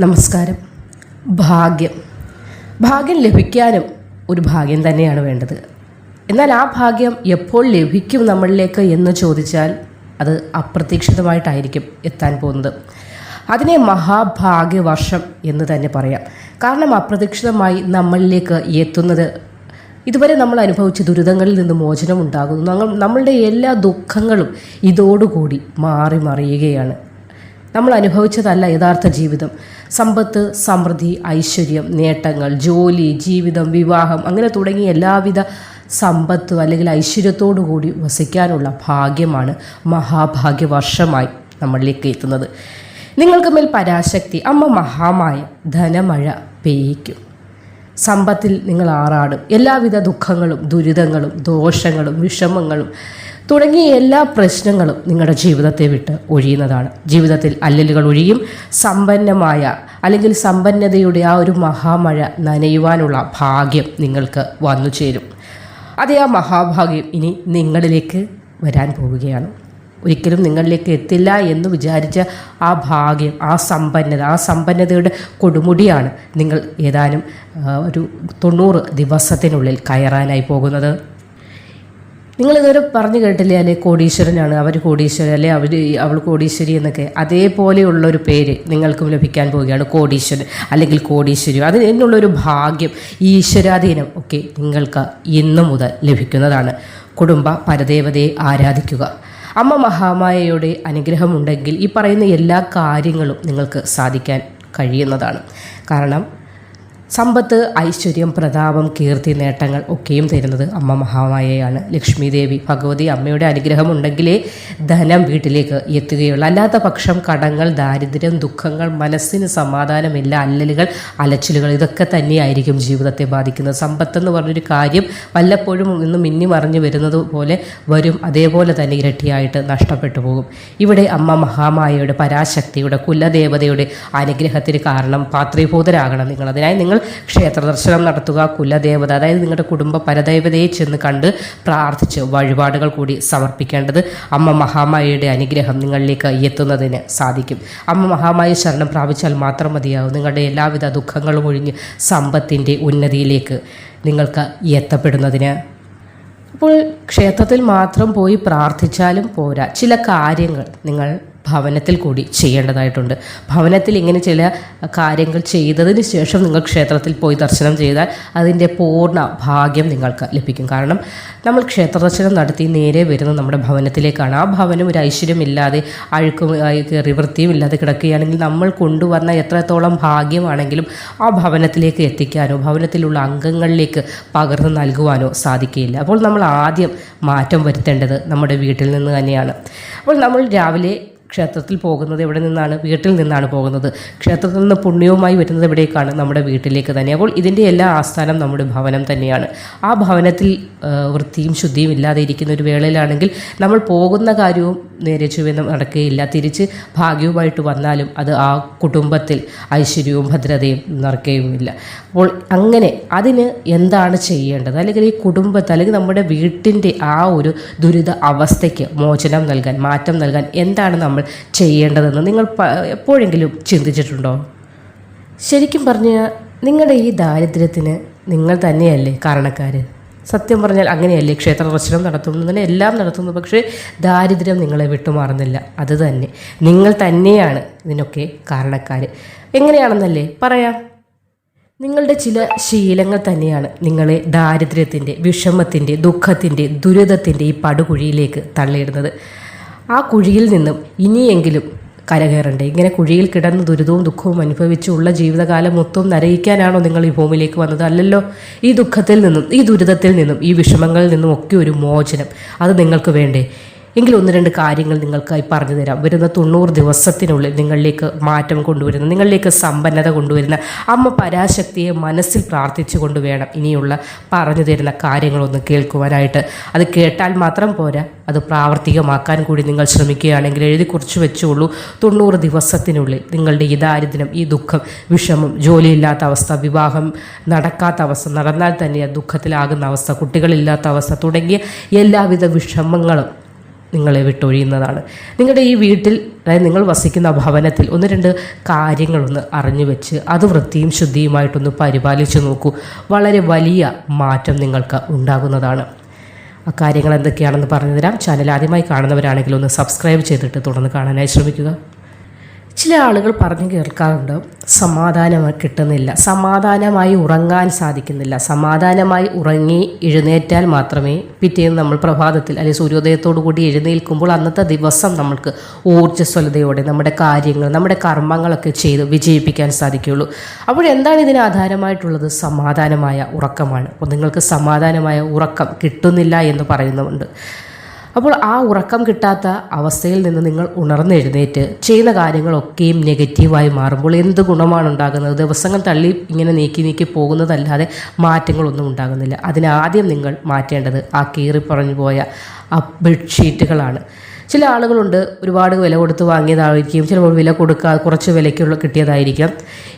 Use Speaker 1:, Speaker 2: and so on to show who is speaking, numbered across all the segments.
Speaker 1: നമസ്കാരം. ഭാഗ്യം. ഭാഗ്യം ലഭിക്കാനും ഒരു ഭാഗ്യം തന്നെയാണ് വേണ്ടത്. എന്നാൽ ആ ഭാഗ്യം എപ്പോൾ ലഭിക്കും നമ്മളിലേക്ക് എന്ന് ചോദിച്ചാൽ അത് അപ്രതീക്ഷിതമായിട്ടായിരിക്കും എത്താൻ പോകുന്നത്. അതിനെ മഹാഭാഗ്യവർഷം എന്ന് തന്നെ പറയാം. കാരണം അപ്രതീക്ഷിതമായി നമ്മളിലേക്ക് എത്തുന്നത് ഇതുവരെ നമ്മൾ അനുഭവിച്ച ദുരിതങ്ങളിൽ നിന്ന് മോചനം ഉണ്ടാകുന്നു നമ്മളുടെ എല്ലാ ദുഃഖങ്ങളും ഇതോടുകൂടി മാറി മറിയുകയാണ്. നമ്മൾ അനുഭവിച്ചതല്ല യഥാർത്ഥ ജീവിതം. സമ്പത്ത് സമൃദ്ധി ഐശ്വര്യം നേട്ടങ്ങൾ ജോലി ജീവിതം വിവാഹം അങ്ങനെ തുടങ്ങിയ എല്ലാവിധ സമ്പത്തും അല്ലെങ്കിൽ ഐശ്വര്യത്തോടു കൂടി വസിക്കാനുള്ള ഭാഗ്യമാണ് മഹാഭാഗ്യവർഷമായി നമ്മളിലേക്ക് എത്തുന്നത്. നിങ്ങൾക്ക് മേൽ പരാശക്തി അമ്മ മഹാമായ ധനമഴ പെയ്യിക്കും. സമ്പത്തിൽ നിങ്ങൾ ആറാടും. എല്ലാവിധ ദുഃഖങ്ങളും ദുരിതങ്ങളും ദോഷങ്ങളും വിഷമങ്ങളും തുടങ്ങിയ എല്ലാ പ്രശ്നങ്ങളും നിങ്ങളുടെ ജീവിതത്തെ വിട്ട് ഒഴിയുന്നതാണ്. ജീവിതത്തിൽ അല്ലലുകൾ ഒഴിയും. സമ്പന്നമായ അല്ലെങ്കിൽ സമ്പന്നതയുടെ ആ ഒരു മഹാമഴ നനയുവാനുള്ള ഭാഗ്യം നിങ്ങൾക്ക് വന്നു ചേരും. അതേ ആ മഹാഭാഗ്യം ഇനി നിങ്ങളിലേക്ക് വരാൻ പോവുകയാണ്. ഒരിക്കലും നിങ്ങളിലേക്ക് എത്തില്ല എന്ന് വിചാരിച്ച ആ ഭാഗ്യം ആ സമ്പന്നത ആ സമ്പന്നതയുടെ കൊടുമുടിയാണ് നിങ്ങൾ ഏതാനും ഒരു തൊണ്ണൂറ് ദിവസത്തിനുള്ളിൽ കയറാനായി പോകുന്നത്. നിങ്ങൾ ഇതുവരെ പറഞ്ഞു കേട്ടില്ലേ അല്ലെ കോടീശ്വരനാണ്? അവർ കോടീശ്വരൻ അല്ലെ? അവർ അവൾ കോടീശ്വരി എന്നൊക്കെ. അതേപോലെയുള്ള ഒരു പേര് നിങ്ങൾക്കും ലഭിക്കാൻ പോവുകയാണ് കോടീശ്വരൻ അല്ലെങ്കിൽ കോടീശ്വരി. അതിനുള്ളൊരു ഭാഗ്യം ഈശ്വരാധീനം ഒക്കെ നിങ്ങൾക്ക് ഇന്നു മുതൽ ലഭിക്കുന്നതാണ്. കുടുംബ പരദേവതയെ ആരാധിക്കുക. അമ്മ മഹാമായയുടെ അനുഗ്രഹമുണ്ടെങ്കിൽ ഈ പറയുന്ന എല്ലാ കാര്യങ്ങളും നിങ്ങൾക്ക് സാധിക്കാൻ കഴിയുന്നതാണ്. കാരണം സമ്പത്ത് ഐശ്വര്യം പ്രതാപം കീർത്തി നേട്ടങ്ങൾ ഒക്കെയും തരുന്നത് അമ്മ മഹാമായയാണ്. ലക്ഷ്മി ദേവി ഭഗവതി അമ്മയുടെ അനുഗ്രഹം ഉണ്ടെങ്കിലേ ധനം വീട്ടിലേക്ക് എത്തുകയുള്ളൂ. അല്ലാത്ത പക്ഷം കടങ്ങൾ ദാരിദ്ര്യം ദുഃഖങ്ങൾ മനസ്സിന് സമാധാനമില്ല അല്ലലുകൾ അലച്ചിലുകൾ ഇതൊക്കെ തന്നെയായിരിക്കും ജീവിതത്തെ ബാധിക്കുന്നത്. സമ്പത്തെന്ന് പറഞ്ഞൊരു കാര്യം വല്ലപ്പോഴും ഇന്ന് മിന്നി മറിഞ്ഞു വരുന്നത് പോലെ വരും. അതേപോലെ തന്നെ ഇരട്ടിയായിട്ട് നഷ്ടപ്പെട്ടു പോകും. ഇവിടെ അമ്മ മഹാമായയുടെ പരാശക്തിയുടെ കുലദേവതയുടെ അനുഗ്രഹത്തിന് കാരണം പാത്രീഭൂതരാകണം നിങ്ങൾ അതിനായി നിങ്ങൾ ക്ഷേത്ര ദർശനം നടത്തുക കുലദേവത അതായത് നിങ്ങളുടെ കുടുംബ പരദേവതയെ ചെന്ന് കണ്ട് പ്രാർത്ഥിച്ച് വഴിപാടുകൾ കൂടി സമർപ്പിക്കേണ്ടത് അമ്മ മഹാമായയുടെ അനുഗ്രഹം നിങ്ങളിലേക്ക് എത്തുന്നതിന് സാധിക്കും. അമ്മ മഹാമായ ശരണം പ്രാപിച്ചാൽ മാത്രം മതിയാവും. നിങ്ങളുടെ എല്ലാവിധ ദുഃഖങ്ങളും ഒഴിഞ്ഞ് സമ്പത്തിന്റെ ഉന്നതിയിലേക്ക് നിങ്ങൾക്ക് എത്തപ്പെടുന്നതിന്. അപ്പോൾ ക്ഷേത്രത്തിൽ മാത്രം പോയി പ്രാർത്ഥിച്ചാലും പോരാ. ചില കാര്യങ്ങൾ നിങ്ങൾ ഭവനത്തിൽ കൂടി ചെയ്യേണ്ടതായിട്ടുണ്ട്. ഭവനത്തിൽ ഇങ്ങനെ ചില കാര്യങ്ങൾ ചെയ്തതിന് ശേഷം നിങ്ങൾ ക്ഷേത്രത്തിൽ പോയി ദർശനം ചെയ്താൽ അതിന്റെ പൂർണ ഭാഗ്യം നിങ്ങൾക്ക് ലഭിക്കും. കാരണം നമ്മൾ ക്ഷേത്ര ദർശനം നടത്തി നേരെ വരുന്നത് നമ്മുടെ ഭവനത്തിലേക്കാണ്. ആ ഭവനം ഒരു ഐശ്വര്യമില്ലാതെ അഴുക്കും വൃത്തിയും ഇല്ലാതെ കിടക്കുകയാണെങ്കിൽ നമ്മൾ കൊണ്ടുവന്ന എത്രത്തോളം ഭാഗ്യമാണെങ്കിലും ആ ഭവനത്തിലേക്ക് എത്തിക്കാനോ ഭവനത്തിലുള്ള അംഗങ്ങളിലേക്ക് പകർന്നു നൽകുവാനോ സാധിക്കുകയില്ല. അപ്പോൾ നമ്മൾ ആദ്യം മാറ്റം വരുത്തേണ്ടത് നമ്മുടെ വീട്ടിൽ നിന്ന് തന്നെയാണ്. അപ്പോൾ നമ്മൾ രാവിലെ ക്ഷേത്രത്തിൽ പോകുന്നത് എവിടെ നിന്നാണ്? വീട്ടിൽ നിന്നാണ് പോകുന്നത്. ക്ഷേത്രത്തിൽ നിന്ന് പുണ്യവുമായി വരുന്നത് എവിടേക്കാണ്? നമ്മുടെ വീട്ടിലേക്ക് തന്നെ. അപ്പോൾ ഇതിന്റെ എല്ലാ ആസ്ഥാനം നമ്മുടെ ഭവനം തന്നെയാണ്. ആ ഭവനത്തിൽ വൃത്തിയും ശുദ്ധിയും ഇല്ലാതെ ഇരിക്കുന്ന ഒരു വേളയിലാണെങ്കിൽ നമ്മൾ പോകുന്ന കാര്യവും നേരെ ചുവന്ന് നടക്കുകയില്ല. തിരിച്ച് ഭാഗ്യവുമായിട്ട് വന്നാലും അത് ആ കുടുംബത്തിൽ ഐശ്വര്യവും ഭദ്രതയും നിറയ്ക്കുകയുമില്ല. അപ്പോൾ അങ്ങനെ അതിന് എന്താണ് ചെയ്യേണ്ടത്? അല്ലെങ്കിൽ ഈ കുടുംബത്തെ അല്ലെങ്കിൽ നമ്മുടെ വീട്ടിന്റെ ആ ഒരു ദുരിത അവസ്ഥയ്ക്ക് മോചനം നൽകാൻ മാറ്റം നൽകാൻ എന്താണ് നമ്മൾ ചെയ്യേണ്ടതെന്ന് നിങ്ങൾ എപ്പോഴെങ്കിലും ചിന്തിച്ചിട്ടുണ്ടോ? ശരിക്കും പറഞ്ഞാൽ നിങ്ങളുടെ ഈ ദാരിദ്ര്യത്തിന് നിങ്ങൾ തന്നെയല്ലേ കാരണക്കാർ സത്യം പറഞ്ഞാൽ അങ്ങനെയല്ലേ ക്ഷേത്ര ദർശനം നടത്തുന്നതിന് എല്ലാം നടത്തുന്നു പക്ഷേ ദാരിദ്ര്യം നിങ്ങളെ വിട്ടുമാറുന്നില്ല. അത് തന്നെ. നിങ്ങൾ തന്നെയാണ് ഇതിനൊക്കെ കാരണക്കാർ എങ്ങനെയാണെന്നല്ലേ പറയാം? നിങ്ങളുടെ ചില ശീലങ്ങൾ തന്നെയാണ് നിങ്ങളെ ദാരിദ്ര്യത്തിന്റെ വിഷമത്തിന്റെ ദുഃഖത്തിന്റെ ദുരിതത്തിന്റെ ഈ പടുകുഴിയിലേക്ക് തള്ളിയിടുന്നത്. ആ കുഴിയിൽ നിന്നും ഇനിയെങ്കിലും കരകയറണ്ടേ? ഇങ്ങനെ കുഴിയിൽ കിടന്ന് ദുരിതവും ദുഃഖവും അനുഭവിച്ചുള്ള ജീവിതകാലം മൊത്തം നരയിക്കാനാണോ നിങ്ങൾ ഈ ഭൂമിയിലേക്ക് വന്നത്? അല്ലല്ലോ ഈ ദുഃഖത്തിൽ നിന്നും ഈ ദുരിതത്തിൽ നിന്നും ഈ വിഷമങ്ങളിൽ നിന്നും ഒക്കെ ഒരു മോചനം. അത് നിങ്ങൾക്ക് വേണ്ടേ? എങ്കിൽ ഒന്ന് രണ്ട് കാര്യങ്ങൾ നിങ്ങൾക്കായി പറഞ്ഞു തരാം. വരുന്ന തൊണ്ണൂറ് ദിവസത്തിനുള്ളിൽ നിങ്ങളിലേക്ക് മാറ്റം കൊണ്ടുവരുന്ന നിങ്ങളിലേക്ക് സമ്പന്നത കൊണ്ടുവരുന്ന അമ്മ പരാശക്തിയെ മനസ്സിൽ പ്രാർത്ഥിച്ചുകൊണ്ട് വേണം ഇനിയുള്ള പറഞ്ഞു തരുന്ന കാര്യങ്ങളൊന്ന് കേൾക്കുവാനായിട്ട്. അത് കേട്ടാൽ മാത്രം പോരാ. അത് പ്രാവർത്തികമാക്കാൻ കൂടി നിങ്ങൾ ശ്രമിക്കുകയാണെങ്കിൽ എഴുതി കുറിച്ച് വെച്ചുള്ളൂ തൊണ്ണൂറ് ദിവസത്തിനുള്ളിൽ നിങ്ങളുടെ ഈ ദാരിദ്ര്യം ഈ ദുഃഖം വിഷമം ജോലിയില്ലാത്ത അവസ്ഥ വിവാഹം നടക്കാത്ത അവസ്ഥ നടന്നാൽ തന്നെ ദുഃഖത്തിലാകുന്ന അവസ്ഥ കുട്ടികളില്ലാത്ത അവസ്ഥ തുടങ്ങിയ എല്ലാവിധ വിഷമങ്ങളും നിങ്ങളെ വിട്ടൊഴിയുന്നതാണ്. നിങ്ങളുടെ ഈ വീട്ടിൽ അതായത് നിങ്ങൾ വസിക്കുന്ന ഭവനത്തിൽ ഒന്ന് രണ്ട് കാര്യങ്ങളൊന്ന് അറിഞ്ഞു വെച്ച് അത് വൃത്തിയും ശുദ്ധിയുമായിട്ടൊന്ന് പരിപാലിച്ചു നോക്കൂ. വളരെ വലിയ മാറ്റം നിങ്ങൾക്ക് ഉണ്ടാകുന്നതാണ്. ആ കാര്യങ്ങൾ എന്തൊക്കെയാണെന്ന് പറഞ്ഞു തരാം ചാനൽ ആദ്യമായി കാണുന്നവരാണെങ്കിൽ ഒന്ന് സബ്സ്ക്രൈബ് ചെയ്തിട്ട് തുടർന്ന് കാണാനായി ശ്രമിക്കുക. ചില ആളുകൾ പറഞ്ഞു കേൾക്കാറുണ്ട് സമാധാനം കിട്ടുന്നില്ല സമാധാനമായി ഉറങ്ങാൻ സാധിക്കുന്നില്ല സമാധാനമായി ഉറങ്ങി എഴുന്നേറ്റാൽ മാത്രമേ പിറ്റേന്ന് നമ്മൾ പ്രഭാതത്തിൽ അല്ലെങ്കിൽ സൂര്യോദയത്തോടു കൂടി എഴുന്നേൽക്കുമ്പോൾ അന്നത്തെ ദിവസം നമ്മൾക്ക് ഊർജസ്വലതയോടെ നമ്മുടെ കാര്യങ്ങൾ നമ്മുടെ കർമ്മങ്ങളൊക്കെ ചെയ്ത് വിജയിപ്പിക്കാൻ സാധിക്കുകയുള്ളൂ. അപ്പോൾ എന്താണ് ഇതിന് ആധാരമായിട്ടുള്ളത്? സമാധാനമായ ഉറക്കമാണ്. അപ്പോൾ നിങ്ങൾക്ക് സമാധാനമായ ഉറക്കം കിട്ടുന്നില്ല എന്ന് പറയുന്നുണ്ട്. അപ്പോൾ ആ ഉറക്കം കിട്ടാത്ത അവസ്ഥയിൽ നിന്ന് നിങ്ങൾ ഉണർന്നെഴുന്നേറ്റ് ചെയ്യുന്ന കാര്യങ്ങളൊക്കെയും നെഗറ്റീവായി മാറുമ്പോൾ എന്ത് ഗുണമാണ് ഉണ്ടാകുന്നത്? ദിവസങ്ങൾ തള്ളി ഇങ്ങനെ നീക്കി നീക്കി പോകുന്നതല്ലാതെ മാറ്റങ്ങളൊന്നും ഉണ്ടാകുന്നില്ല. അതിനാദ്യം നിങ്ങൾ മാറ്റേണ്ടത് ആ കീറി പറഞ്ഞു പോയ ആ ബെഡ്ഷീറ്റുകളാണ്. ചില ആളുകളുണ്ട് ഒരുപാട് വില കൊടുത്ത് വാങ്ങിയതായിരിക്കും ചിലപ്പോൾ വില കൊടുക്കാതെ കുറച്ച് വിലയ്ക്കുള്ള കിട്ടിയതായിരിക്കാം.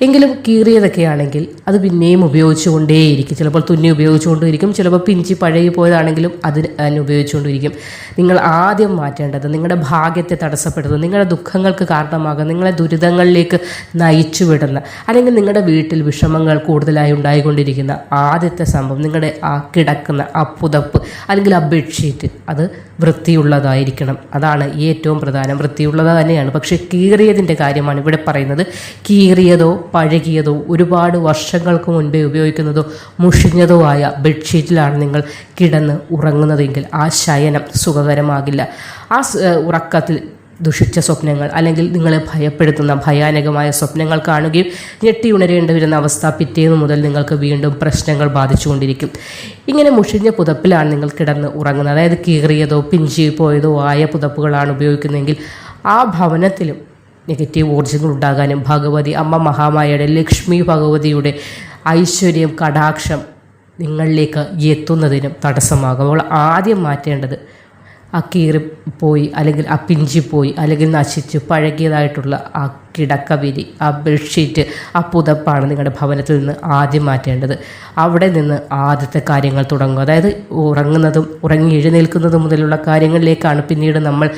Speaker 1: എങ്കിലും കീറിയതൊക്കെ ആണെങ്കിൽ അത് പിന്നെയും ഉപയോഗിച്ചുകൊണ്ടേയിരിക്കും. ചിലപ്പോൾ തുന്നി ഉപയോഗിച്ചുകൊണ്ടിരിക്കും ചിലപ്പോൾ പിഞ്ചി പഴകി പോയതാണെങ്കിലും അത് അതിന് ഉപയോഗിച്ചുകൊണ്ടിരിക്കും. നിങ്ങൾ ആദ്യം മാറ്റേണ്ടത് നിങ്ങളുടെ ഭാഗ്യത്തെ തടസ്സപ്പെടുന്നത് നിങ്ങളുടെ ദുഃഖങ്ങൾക്ക് കാരണമാകുന്ന നിങ്ങളെ ദുരിതങ്ങളിലേക്ക് നയിച്ചു വിടുന്ന അല്ലെങ്കിൽ നിങ്ങളുടെ വീട്ടിൽ വിഷമങ്ങൾ കൂടുതലായി ഉണ്ടായിക്കൊണ്ടിരിക്കുന്ന ആദ്യത്തെ സംഭവം നിങ്ങളുടെ ആ കിടക്കുന്ന ആ പുതപ്പ് അല്ലെങ്കിൽ ആ ബെഡ്ഷീറ്റ് അത് വൃത്തിയുള്ളതായിരിക്കണം. അതാണ് ഏറ്റവും പ്രധാനം. വൃത്തിയുള്ളത് തന്നെയാണ്. പക്ഷേ കീറിയതിന്റെ കാര്യമാണ് ഇവിടെ പറയുന്നത്. കീറിയതോ പഴകിയതോ ഒരുപാട് വർഷങ്ങൾക്ക് മുൻപേ ഉപയോഗിക്കുന്നതോ മുഷിഞ്ഞതോ ആയ ബെഡ്ഷീറ്റിലാണ് നിങ്ങൾ കിടന്ന് ഉറങ്ങുന്നതെങ്കിൽ ആ ശയനം സുഖകരമാകില്ല. ആ ഉറക്കത്തിൽ ദുഷിച്ച സ്വപ്നങ്ങൾ അല്ലെങ്കിൽ നിങ്ങളെ ഭയപ്പെടുത്തുന്ന ഭയാനകമായ സ്വപ്നങ്ങൾ കാണുകയും ഞെട്ടി ഉണരേണ്ടി വരുന്ന അവസ്ഥ പിറ്റേന്ന് മുതൽ നിങ്ങൾക്ക് വീണ്ടും പ്രശ്നങ്ങൾ ബാധിച്ചുകൊണ്ടിരിക്കും. ഇങ്ങനെ മുഷിഞ്ഞ പുതപ്പിലാണ് നിങ്ങൾ കിടന്ന് ഉറങ്ങുന്നത്. അതായത് കീറിയതോ പിഞ്ചി പോയതോ ആയ പുതപ്പുകളാണ് ഉപയോഗിക്കുന്നതെങ്കിൽ ആ ഭവനത്തിലും നെഗറ്റീവ് ഊർജങ്ങൾ ഉണ്ടാകാനും ഭഗവതി അമ്മ മഹാമായയുടെ ലക്ഷ്മി ഭഗവതിയുടെ ഐശ്വര്യം കടാക്ഷം നിങ്ങളിലേക്ക് എത്തുന്നതിനും തടസ്സമാകും. അപ്പോൾ ആദ്യം മാറ്റേണ്ടത് ആ പോയി അല്ലെങ്കിൽ ആ പിഞ്ചിപ്പോയി അല്ലെങ്കിൽ നശിച്ച് പഴകിയതായിട്ടുള്ള ആ കിടക്കവിരി ആ ബെഡ്ഷീറ്റ് ആ പുതപ്പാണ് നിങ്ങളുടെ ഭവനത്തിൽ നിന്ന് ആദ്യം മാറ്റേണ്ടത്. അവിടെ നിന്ന് ആദ്യത്തെ കാര്യങ്ങൾ തുടങ്ങും അതായത് ഉറങ്ങുന്നതും ഉറങ്ങി എഴുന്നേൽക്കുന്നതും മുതലുള്ള കാര്യങ്ങളിലേക്കാണ് പിന്നീട് നമ്മൾ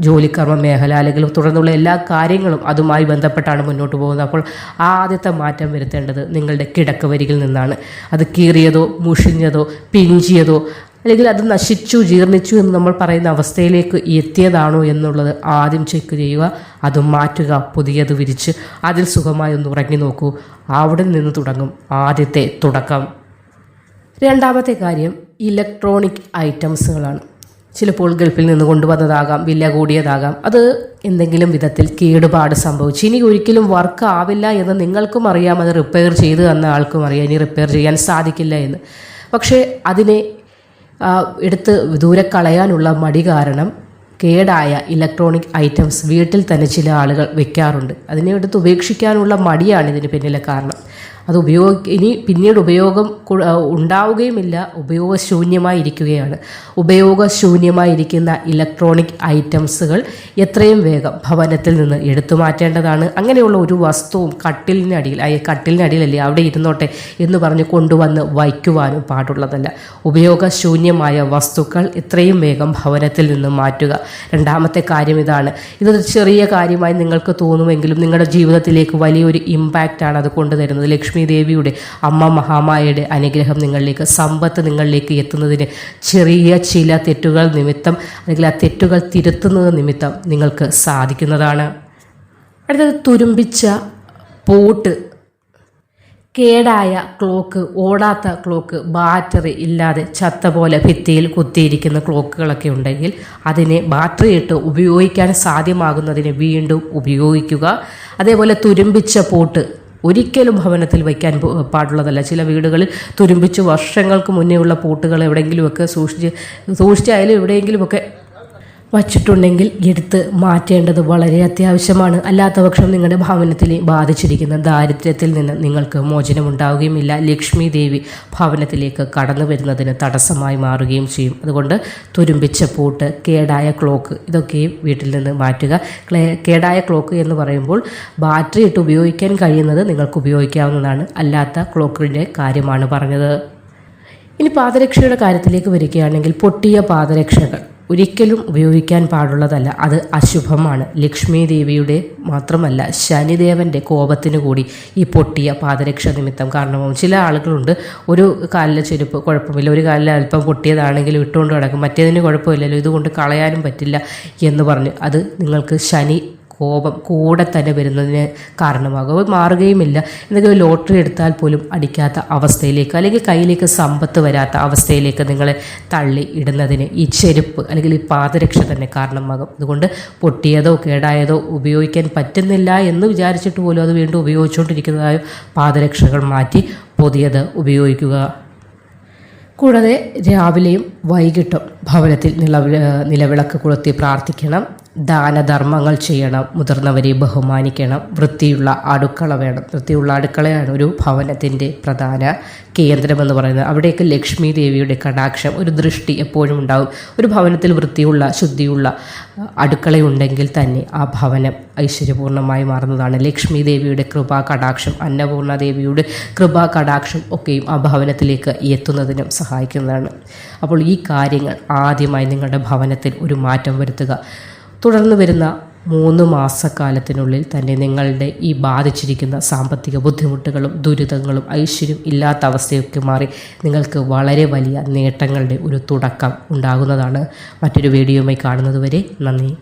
Speaker 1: ജോലിക്കർമ്മ മേഖല അല്ലെങ്കിൽ തുടർന്നുള്ള എല്ലാ കാര്യങ്ങളും അതുമായി ബന്ധപ്പെട്ടാണ് മുന്നോട്ട് പോകുന്നത്. അപ്പോൾ ആദ്യത്തെ മാറ്റം വരുത്തേണ്ടത് നിങ്ങളുടെ കിടക്കവരികിൽ നിന്നാണ്. അത് കീറിയതോ മുഷിഞ്ഞതോ പിഞ്ചിയതോ അല്ലെങ്കിൽ അത് നശിച്ചു ജീർണിച്ചു എന്ന് നമ്മൾ പറയുന്ന അവസ്ഥയിലേക്ക് എത്തിയതാണോ എന്നുള്ളത് ആദ്യം ചെക്ക് ചെയ്യുക. അത് മാറ്റുക പുതിയത് വിരിച്ച് അതിൽ സുഖമായി ഒന്ന് ഉറങ്ങി നോക്കൂ. അവിടെ നിന്ന് തുടങ്ങും. ആദ്യത്തെ തുടക്കം. രണ്ടാമത്തെ കാര്യം ഇലക്ട്രോണിക് ഐറ്റംസുകളാണ് ചിലപ്പോൾ ഗൾഫിൽ നിന്ന് കൊണ്ടുവന്നതാകാം വില കൂടിയതാകാം. അത് എന്തെങ്കിലും വിധത്തിൽ കേടുപാട് സംഭവിച്ചു. ഇനി ഒരിക്കലും വർക്ക് ആവില്ല എന്ന് നിങ്ങൾക്കും അറിയാം. അത് റിപ്പയർ ചെയ്ത് തന്ന ആൾക്കും അറിയാം. ഇനി റിപ്പയർ ചെയ്യാൻ സാധിക്കില്ല എന്ന്. പക്ഷേ അതിനെ എടുത്ത് ദൂരെ കളയാനുള്ള മടി കാരണം കേടായ ഇലക്ട്രോണിക് ഐറ്റംസ് വീട്ടിൽ തന്നെ ചില ആളുകൾ വെക്കാറുണ്ട്. അതിനെ എടുത്ത് ഉപേക്ഷിക്കാനുള്ള മടിയാണ് ഇതിന് പിന്നിലെ കാരണം. അത് ഉപയോഗ ഇനി പിന്നീട് ഉപയോഗം ഉണ്ടാവുകയുമില്ല. ഉപയോഗശൂന്യമായിരിക്കുകയാണ്. ഉപയോഗശൂന്യമായിരിക്കുന്ന ഇലക്ട്രോണിക് ഐറ്റംസുകൾ എത്രയും വേഗം ഭവനത്തിൽ നിന്ന് എടുത്തു മാറ്റേണ്ടതാണ്. അങ്ങനെയുള്ള ഒരു വസ്തുവും കട്ടിലിനടിയിൽ അയ്യ കട്ടിലിനടിയിലല്ലേ അവിടെ ഇരുന്നോട്ടെ എന്ന് പറഞ്ഞ് കൊണ്ടുവന്ന് വയ്ക്കുവാനും പാടുള്ളതല്ല. ഉപയോഗശൂന്യമായ വസ്തുക്കൾ എത്രയും വേഗം ഭവനത്തിൽ നിന്ന് മാറ്റുക. രണ്ടാമത്തെ കാര്യം ഇതാണ്. ഇതൊരു ചെറിയ കാര്യമായി നിങ്ങൾക്ക് തോന്നുമെങ്കിലും നിങ്ങളുടെ ജീവിതത്തിലേക്ക് വലിയൊരു ഇമ്പാക്റ്റാണ് അത് കൊണ്ടുതരുന്നത്. ലക്ഷ്മി ലക്ഷ്മി ദേവിയുടെ അമ്മ മഹാമായയുടെ അനുഗ്രഹം നിങ്ങളിലേക്ക് സമ്പത്ത് നിങ്ങളിലേക്ക് എത്തുന്നതിന് ചെറിയ ചില തെറ്റുകൾ നിമിത്തം അല്ലെങ്കിൽ ആ തെറ്റുകൾ തിരുത്തുന്നത് നിമിത്തം നിങ്ങൾക്ക് സാധിക്കുന്നതാണ്. അടുത്തത് തുരുമ്പിച്ച പോട്ട് കേടായ ക്ലോക്ക് ഓടാത്ത ക്ലോക്ക് ബാറ്ററി ഇല്ലാതെ ചത്ത പോലെ ഭിത്തിയിൽ കുത്തിയിരിക്കുന്ന ക്ലോക്കുകളൊക്കെ ഉണ്ടെങ്കിൽ അതിനെ ബാറ്ററി ഇട്ട് ഉപയോഗിക്കാൻ സാധ്യമാകുന്നതിന് വീണ്ടും ഉപയോഗിക്കുക. അതേപോലെ തുരുമ്പിച്ച പോട്ട് ഒരിക്കലും ഭവനത്തിൽ വയ്ക്കാൻ പാടുള്ളതല്ല. ചില വീടുകളിൽ തുരുമ്പിച്ച് വർഷങ്ങൾക്ക് മുന്നേ ഉള്ള പൂട്ടുകൾ എവിടെയെങ്കിലുമൊക്കെ സൂക്ഷിച്ച് സൂക്ഷിച്ചായാലും എവിടെയെങ്കിലുമൊക്കെ വച്ചിട്ടുണ്ടെങ്കിൽ എടുത്ത് മാറ്റേണ്ടത് വളരെ അത്യാവശ്യമാണ്. അല്ലാത്ത പക്ഷം നിങ്ങളുടെ ഭവനത്തിൽ ബാധിച്ചിരിക്കുന്ന ദാരിദ്ര്യത്തിൽ നിന്ന് നിങ്ങൾക്ക് മോചനമുണ്ടാവുകയുമില്ല. ലക്ഷ്മി ദേവി ഭവനത്തിലേക്ക് കടന്നു വരുന്നതിന് തടസ്സമായി മാറുകയും ചെയ്യും. അതുകൊണ്ട് തുരുമ്പിച്ച പൂട്ട് കേടായ ക്ലോക്ക് ഇതൊക്കെയും വീട്ടിൽ നിന്ന് മാറ്റുക. കേടായ ക്ലോക്ക് എന്ന് പറയുമ്പോൾ ബാറ്ററി ഇട്ട് ഉപയോഗിക്കാൻ കഴിയുന്നത് നിങ്ങൾക്ക് ഉപയോഗിക്കാവുന്നതാണ്. അല്ലാത്ത ക്ലോക്കിന്റെ കാര്യമാണ് പറഞ്ഞത്. ഇനി പാദരക്ഷയുടെ കാര്യത്തിലേക്ക് വരികയാണെങ്കിൽ പൊട്ടിയ പാദരക്ഷകൾ. ഒരിക്കലും ഉപയോഗിക്കാൻ പാടുള്ളതല്ല. അത് അശുഭമാണ്. ലക്ഷ്മി ദേവിയുടെ മാത്രമല്ല ശനിദേവന്റെ കോപത്തിന് കൂടി ഈ പൊട്ടിയ പാദരക്ഷ നിമിത്തം കാരണമാവും. ചില ആളുകളുണ്ട് ഒരു കാലിലെ ചെരുപ്പ് കുഴപ്പമില്ല ഒരു കാലിൽ അല്പം പൊട്ടിയതാണെങ്കിലും ഇട്ടുകൊണ്ട് കിടക്കും മറ്റേതിന് കുഴപ്പമില്ലല്ലോ ഇതുകൊണ്ട് കളയാനും പറ്റില്ല എന്ന് പറഞ്ഞ് അത് നിങ്ങൾക്ക് ശനി കോപം കൂടെ തന്നെ വരുന്നതിന് കാരണമാകും. അത് മാറുകയുമില്ല. എന്തെങ്കിലും ലോട്ടറി എടുത്താൽ പോലും അടിക്കാത്ത അവസ്ഥയിലേക്ക് അല്ലെങ്കിൽ കയ്യിലേക്ക് സമ്പത്ത് വരാത്ത അവസ്ഥയിലേക്ക് നിങ്ങളെ തള്ളി ഇടുന്നതിന് ഈ ചെരുപ്പ് അല്ലെങ്കിൽ ഈ പാദരക്ഷ തന്നെ കാരണമാകും. അതുകൊണ്ട് പൊട്ടിയതോ കേടായതോ ഉപയോഗിക്കാൻ പറ്റുന്നില്ല എന്ന് വിചാരിച്ചിട്ട് പോലും അത് വീണ്ടും ഉപയോഗിച്ചുകൊണ്ടിരിക്കുന്നതായ പാദരക്ഷകൾ മാറ്റി പുതിയത് ഉപയോഗിക്കുക. കൂടാതെ രാവിലെയും വൈകിട്ടും ഭവനത്തിൽ നിലവിളക്ക് കൊളുത്തി പ്രാർത്ഥിക്കണം. ദാനധർമ്മങ്ങൾ ചെയ്യണം മുതിർന്നവരെ ബഹുമാനിക്കണം വൃത്തിയുള്ള അടുക്കള വേണം. വൃത്തിയുള്ള അടുക്കളയാണ് ഒരു ഭവനത്തിന്റെ പ്രധാന കേന്ദ്രമെന്ന് പറയുന്നത്. അവിടേക്ക് ലക്ഷ്മി ദേവിയുടെ കടാക്ഷം ഒരു ദൃഷ്ടി എപ്പോഴും ഉണ്ടാകും ഒരു ഭവനത്തിൽ വൃത്തിയുള്ള ശുദ്ധിയുള്ള അടുക്കളയുണ്ടെങ്കിൽ തന്നെ ആ ഭവനം ഐശ്വര്യപൂർണമായി മാറുന്നതാണ്. ലക്ഷ്മി ദേവിയുടെ കൃപാ കടാക്ഷം അന്നപൂർണ ദേവിയുടെ കൃപാ കടാക്ഷം ഒക്കെയും ആ ഭവനത്തിലേക്ക് എത്തുന്നതിനും സഹായിക്കുന്നതാണ്. അപ്പോൾ ഈ കാര്യങ്ങൾ ആദ്യമായി നിങ്ങളുടെ ഭവനത്തിൽ ഒരു മാറ്റം വരുത്തുക. തുടർന്ന് വരുന്ന മൂന്ന് മാസക്കാലത്തിനുള്ളിൽ തന്നെ നിങ്ങളുടെ ഈ ബാധിച്ചിരിക്കുന്ന സാമ്പത്തിക ബുദ്ധിമുട്ടുകളും ദുരിതങ്ങളും ഐശ്വര്യം ഇല്ലാത്ത അവസ്ഥയൊക്കെ മാറി നിങ്ങൾക്ക് വളരെ വലിയ നേട്ടങ്ങളുടെ ഒരു തുടക്കം ഉണ്ടാകുന്നതാണ്. മറ്റൊരു വീഡിയോയുമായി കാണുന്നതുവരെ നന്ദി.